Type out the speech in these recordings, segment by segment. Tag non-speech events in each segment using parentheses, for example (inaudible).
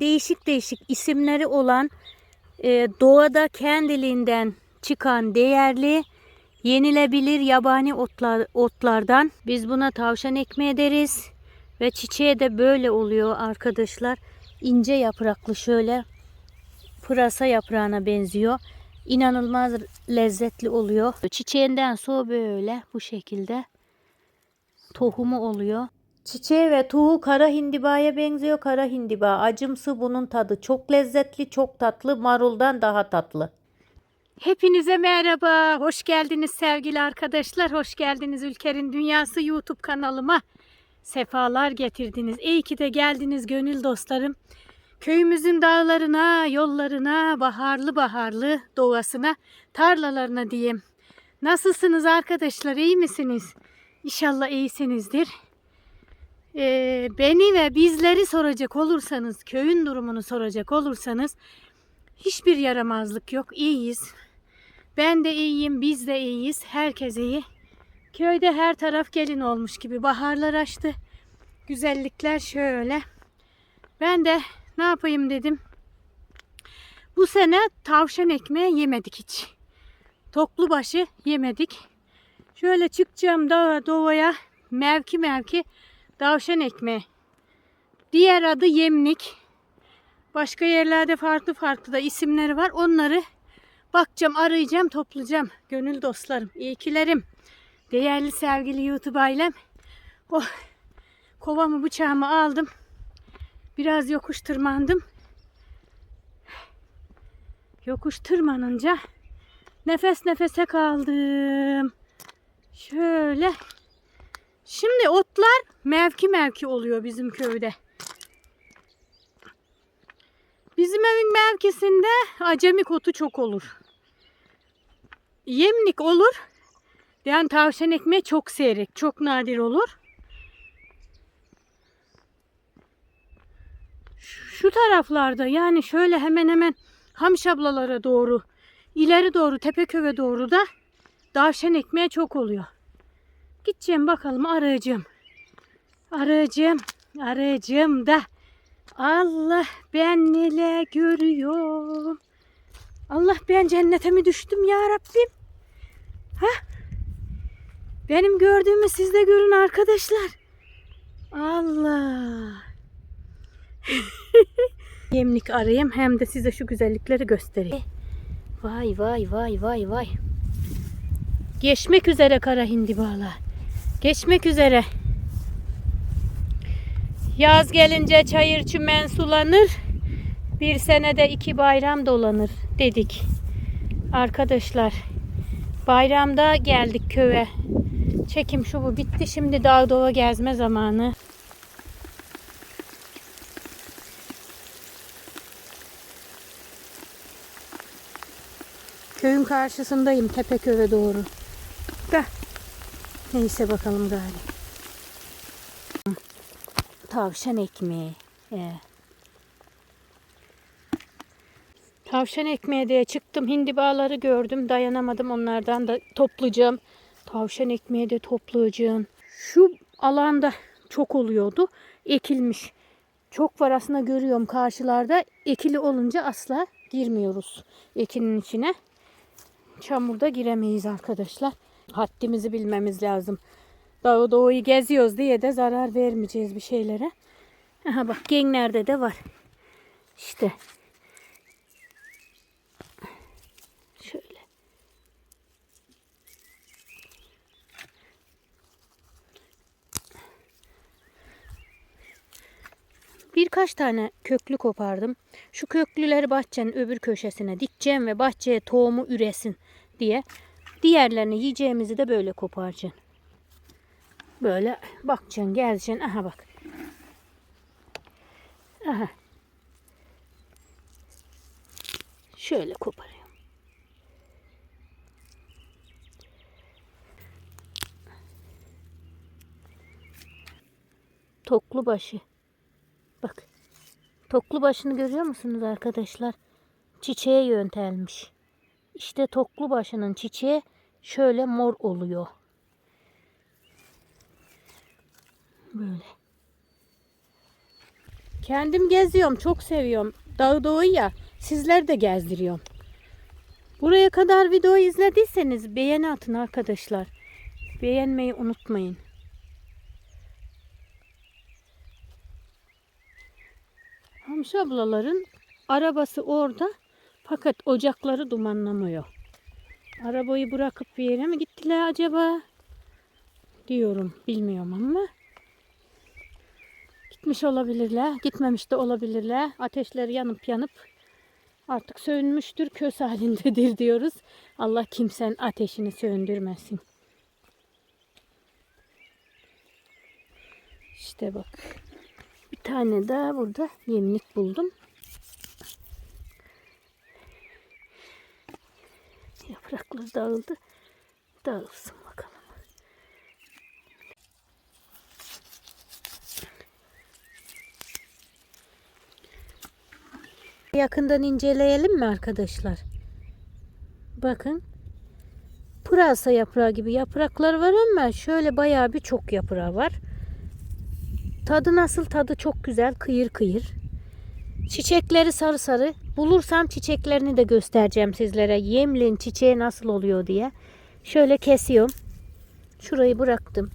değişik değişik isimleri olan e, doğada kendiliğinden çıkan değerli yenilebilir yabani otlar, otlardan biz buna tavşan ekmeği deriz ve çiçeği de böyle oluyor arkadaşlar. İnce yapraklı şöyle pırasa yaprağına benziyor. İnanılmaz lezzetli oluyor. Çiçeğinden sonra böyle bu şekilde tohumu oluyor Çiçeği ve tuğu kara hindibaya benziyor. Kara hindiba acımsı bunun tadı çok lezzetli, çok tatlı. Maruldan daha tatlı. Hepinize merhaba. Hoş geldiniz sevgili arkadaşlar. Hoş geldiniz Ülker'in Dünyası YouTube kanalıma. Sefalar getirdiniz. İyi ki de geldiniz gönül dostlarım. Köyümüzün dağlarına, yollarına, baharlı baharlı doğasına, tarlalarına diyeyim. Nasılsınız arkadaşlar? İyi misiniz? İnşallah iyisinizdir. Ee, beni ve bizleri soracak olursanız, köyün durumunu soracak olursanız hiçbir yaramazlık yok. İyiyiz. Ben de iyiyim, biz de iyiyiz. Herkes iyi. Köyde her taraf gelin olmuş gibi baharlar açtı. Güzellikler şöyle. Ben de ne yapayım dedim. Bu sene tavşan ekmeği yemedik hiç. Toklu başı yemedik. Şöyle çıkacağım dağa doğaya mevki mevki Tavşan ekmeği. Diğer adı yemlik. Başka yerlerde farklı farklı da isimleri var. Onları bakacağım, arayacağım, toplayacağım. Gönül dostlarım, iyikilerim. Değerli sevgili YouTube ailem. Oh, kovamı bıçağımı aldım. Biraz yokuş tırmandım. Yokuş tırmanınca nefes nefese kaldım. Şöyle Şimdi otlar mevki mevki oluyor bizim köyde. Bizim evin mevkisinde acemi otu çok olur. Yemlik olur. Yani tavşan ekmeği çok seyrek, çok nadir olur. Şu taraflarda yani şöyle hemen hemen Hamşablalara doğru, ileri doğru, Tepeköve doğru da tavşan ekmeği çok oluyor. Gideceğim bakalım arayacağım. Arayacağım. Arayacağım da Allah ben neler görüyorum. Allah ben cennete mi düştüm ya Rabbim? Ha? Benim gördüğümü siz de görün arkadaşlar. Allah. (laughs) Yemlik arayayım hem de size şu güzellikleri göstereyim. Vay vay vay vay vay. Geçmek üzere kara hindibalar. Geçmek üzere. Yaz gelince çayır çimen sulanır. Bir senede iki bayram dolanır dedik. Arkadaşlar bayramda geldik köye. Çekim şu bu bitti. Şimdi dağ dova gezme zamanı. Köyün karşısındayım Tepeköve doğru. Neyse bakalım gari. Tavşan ekmeği. Ee. Tavşan ekmeği diye çıktım. Hindibaları gördüm. Dayanamadım. Onlardan da toplayacağım. Tavşan ekmeği de toplayacağım. Şu alanda çok oluyordu. Ekilmiş. Çok var aslında görüyorum karşılarda. Ekili olunca asla girmiyoruz ekinin içine. Çamurda giremeyiz arkadaşlar. Haddimizi bilmemiz lazım. Dağı doğuyu geziyoruz diye de zarar vermeyeceğiz bir şeylere. Aha bak genlerde de var. İşte. Şöyle. Birkaç tane köklü kopardım. Şu köklüleri bahçenin öbür köşesine dikeceğim ve bahçeye tohumu üresin diye. Diğerlerini yiyeceğimizi de böyle koparacaksın. Böyle bakacaksın, geleceksin. Aha bak. Aha. Şöyle koparıyorum. Toklu başı. Bak. Toklu başını görüyor musunuz arkadaşlar? Çiçeğe yöntelmiş. İşte toklu başının çiçeği şöyle mor oluyor. Böyle. Kendim geziyorum. Çok seviyorum. Dağı doğu ya. Sizler de gezdiriyorum. Buraya kadar videoyu izlediyseniz beğeni atın arkadaşlar. Beğenmeyi unutmayın. Hamsi ablaların arabası orada fakat ocakları dumanlamıyor. Arabayı bırakıp bir yere mi gittiler acaba? Diyorum bilmiyorum ama. Gitmiş olabilirler, gitmemiş de olabilirler. Ateşleri yanıp yanıp artık sönmüştür, köz halindedir diyoruz. Allah kimsenin ateşini söndürmesin. İşte bak. Bir tane daha burada yemlik buldum. Yaprakları dağıldı. Dağılsın bakalım. Yakından inceleyelim mi arkadaşlar? Bakın. Pırasa yaprağı gibi yapraklar var ama şöyle bayağı bir çok yaprağı var. Tadı nasıl? Tadı çok güzel. Kıyır kıyır. Çiçekleri sarı sarı. Bulursam çiçeklerini de göstereceğim sizlere. Yemlin çiçeği nasıl oluyor diye. Şöyle kesiyorum. Şurayı bıraktım.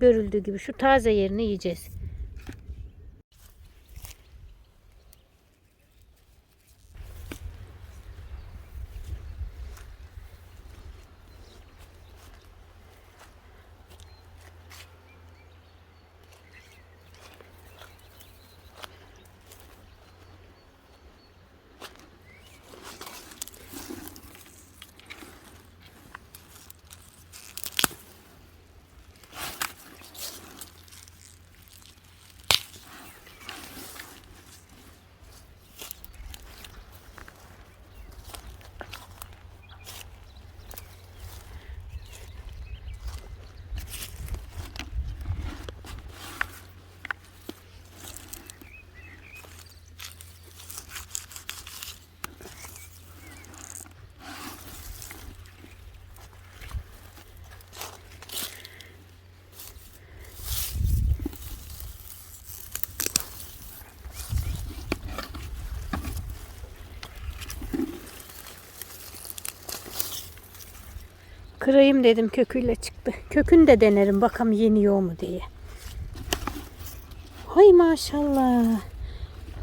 Görüldüğü gibi şu taze yerini yiyeceğiz. Kırayım dedim köküyle çıktı. Kökünü de denerim bakalım yeniyor mu diye. Hay maşallah.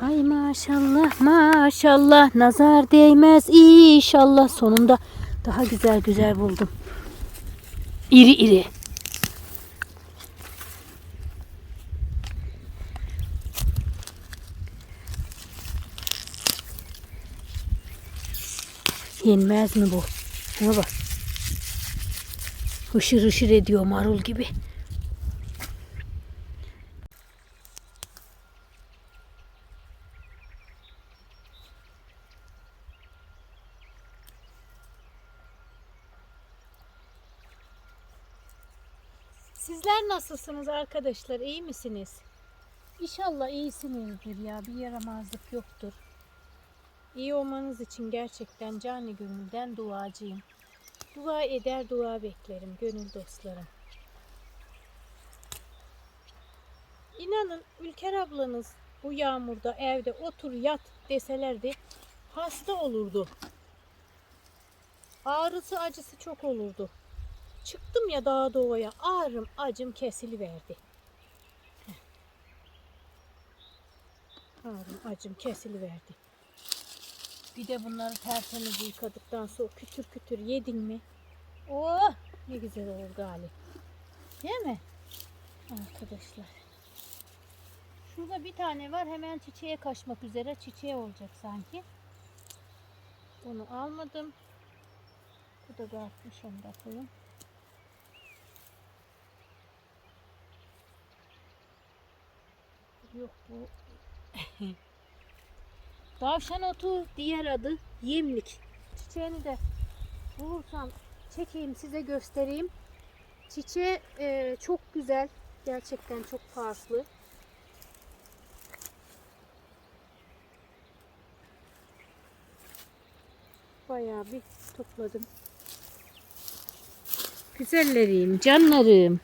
Hay maşallah maşallah nazar değmez inşallah sonunda daha güzel güzel buldum. İri iri. Yenmez mi bu? Şuna bak. Hışır hışır ediyor marul gibi. Sizler nasılsınız arkadaşlar? İyi misiniz? İnşallah iyisinizdir ya. Bir yaramazlık yoktur. İyi olmanız için gerçekten canı gönülden duacıyım. Dua eder, dua beklerim gönül dostlarım. İnanın Ülker ablanız bu yağmurda evde otur yat deselerdi hasta olurdu. Ağrısı acısı çok olurdu. Çıktım ya dağa doğaya ağrım acım kesiliverdi. Ağrım acım kesiliverdi. Bir de bunları tertemiz yıkadıktan sonra kütür kütür yedin mi? Oh ne güzel olur gali. Değil mi? Arkadaşlar. Şurada bir tane var hemen çiçeğe kaçmak üzere. Çiçeğe olacak sanki. Onu almadım. Bu da dağıtmış onu da atayım. Yok bu (laughs) Tavşan otu diğer adı yemlik. Çiçeğini de bulursam çekeyim size göstereyim. Çiçeği e, çok güzel. Gerçekten çok farklı. Bayağı bir topladım. Güzellerim, canlarım.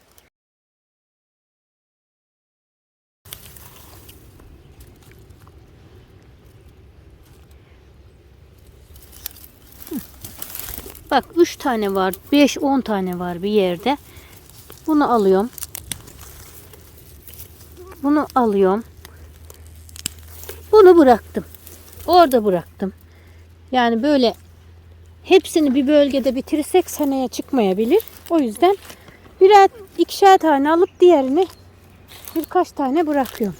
Bak 3 tane var. 5-10 tane var bir yerde. Bunu alıyorum. Bunu alıyorum. Bunu bıraktım. Orada bıraktım. Yani böyle hepsini bir bölgede bitirirsek seneye çıkmayabilir. O yüzden birer ikişer tane alıp diğerini birkaç tane bırakıyorum.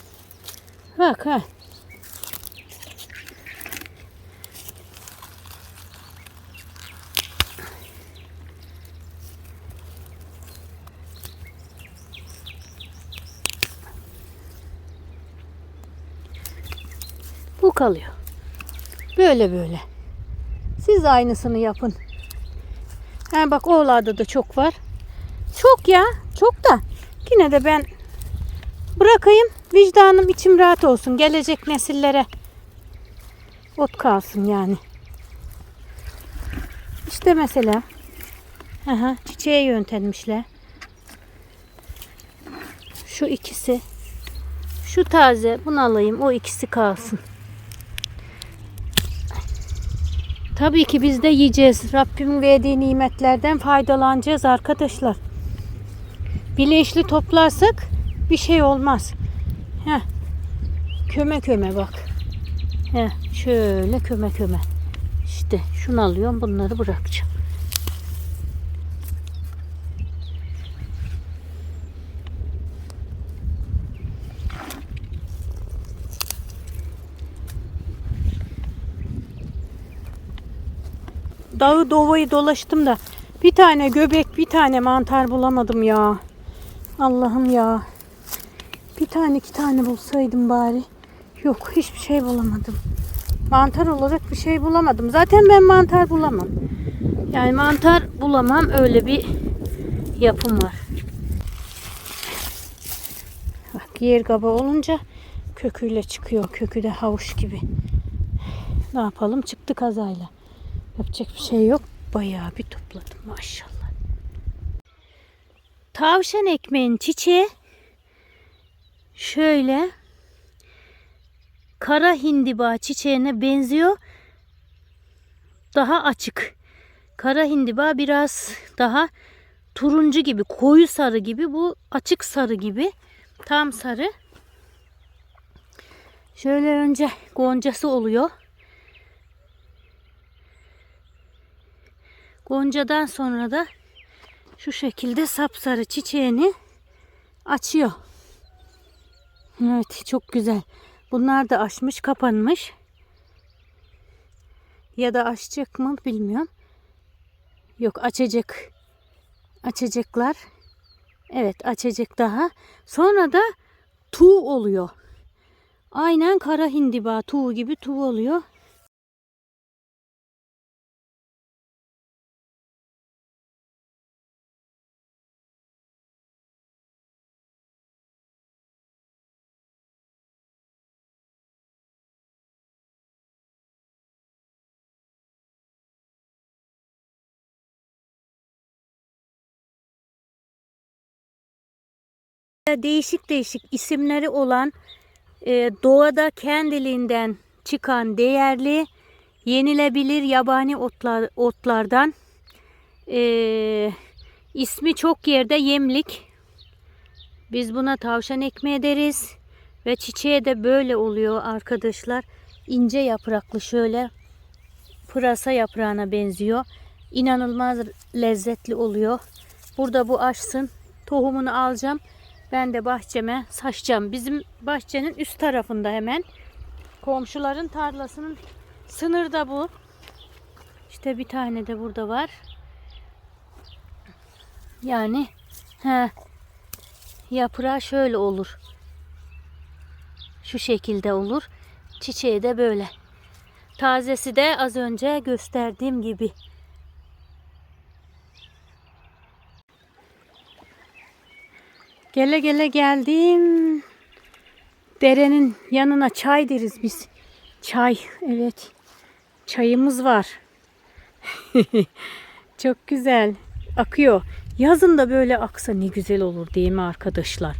Bak ha. Kalıyor. Böyle böyle. Siz aynısını yapın. Ha bak oğlarda da çok var. Çok ya. Çok da. Yine de ben bırakayım. Vicdanım içim rahat olsun. Gelecek nesillere ot kalsın yani. İşte mesela aha, çiçeğe yöntelmişler. Şu ikisi. Şu taze. Bunu alayım. O ikisi kalsın. Tabii ki biz de yiyeceğiz. Rabbimin verdiği nimetlerden faydalanacağız arkadaşlar. Bilinçli toplarsak bir şey olmaz. Heh. Köme köme bak. Heh. Şöyle köme köme. İşte şunu alıyorum bunları bırakacağım. Dağı dovayı dolaştım da bir tane göbek bir tane mantar bulamadım ya. Allah'ım ya. Bir tane iki tane bulsaydım bari. Yok hiçbir şey bulamadım. Mantar olarak bir şey bulamadım. Zaten ben mantar bulamam. Yani mantar bulamam öyle bir yapım var. Bak yer kaba olunca köküyle çıkıyor. Kökü de havuç gibi. Ne yapalım? Çıktı kazayla. Yapacak bir şey yok. Bayağı bir topladım maşallah. Tavşan ekmeğin çiçeği şöyle kara hindiba çiçeğine benziyor. Daha açık. Kara hindiba biraz daha turuncu gibi, koyu sarı gibi. Bu açık sarı gibi. Tam sarı. Şöyle önce goncası oluyor. Goncadan sonra da şu şekilde sapsarı çiçeğini açıyor. Evet çok güzel. Bunlar da açmış kapanmış. Ya da açacak mı bilmiyorum. Yok açacak. Açacaklar. Evet açacak daha. Sonra da tuğ oluyor. Aynen kara hindiba tuğ gibi tuğ oluyor. Değişik değişik isimleri olan e, doğada kendiliğinden çıkan değerli yenilebilir yabani otlar, otlardan e, ismi çok yerde yemlik. Biz buna tavşan ekmeği deriz ve çiçeği de böyle oluyor arkadaşlar. İnce yapraklı şöyle pırasa yaprağına benziyor. İnanılmaz lezzetli oluyor. Burada bu açsın. Tohumunu alacağım. Ben de bahçeme saçacağım. Bizim bahçenin üst tarafında hemen. Komşuların tarlasının sınırda bu. İşte bir tane de burada var. Yani he, yaprağı şöyle olur. Şu şekilde olur. Çiçeği de böyle. Tazesi de az önce gösterdiğim gibi. Gele gele geldim. Derenin yanına çay deriz biz. Çay, evet. Çayımız var. (laughs) Çok güzel. Akıyor. Yazın da böyle aksa ne güzel olur değil mi arkadaşlar?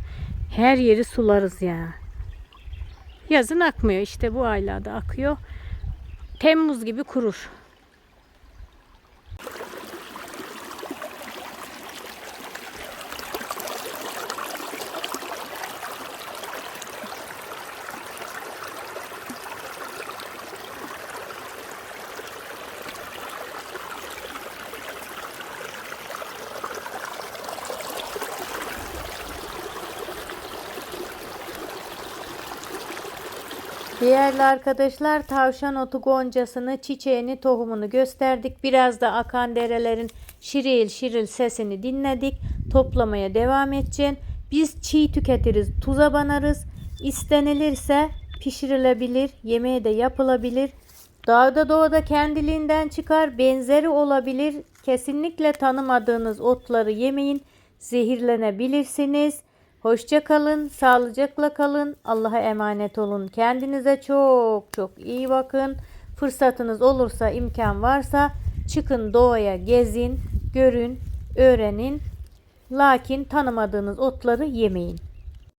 Her yeri sularız ya. Yazın akmıyor işte bu aylarda akıyor. Temmuz gibi kurur. Değerli arkadaşlar tavşan otu goncasını, çiçeğini, tohumunu gösterdik. Biraz da akan derelerin şiril şiril sesini dinledik. Toplamaya devam edeceğim. Biz çiğ tüketiriz, tuza banarız. İstenilirse pişirilebilir, yemeğe de yapılabilir. Dağda doğada kendiliğinden çıkar, benzeri olabilir. Kesinlikle tanımadığınız otları yemeyin, zehirlenebilirsiniz. Hoşça kalın, sağlıcakla kalın. Allah'a emanet olun. Kendinize çok çok iyi bakın. Fırsatınız olursa, imkan varsa çıkın doğaya gezin, görün, öğrenin. Lakin tanımadığınız otları yemeyin.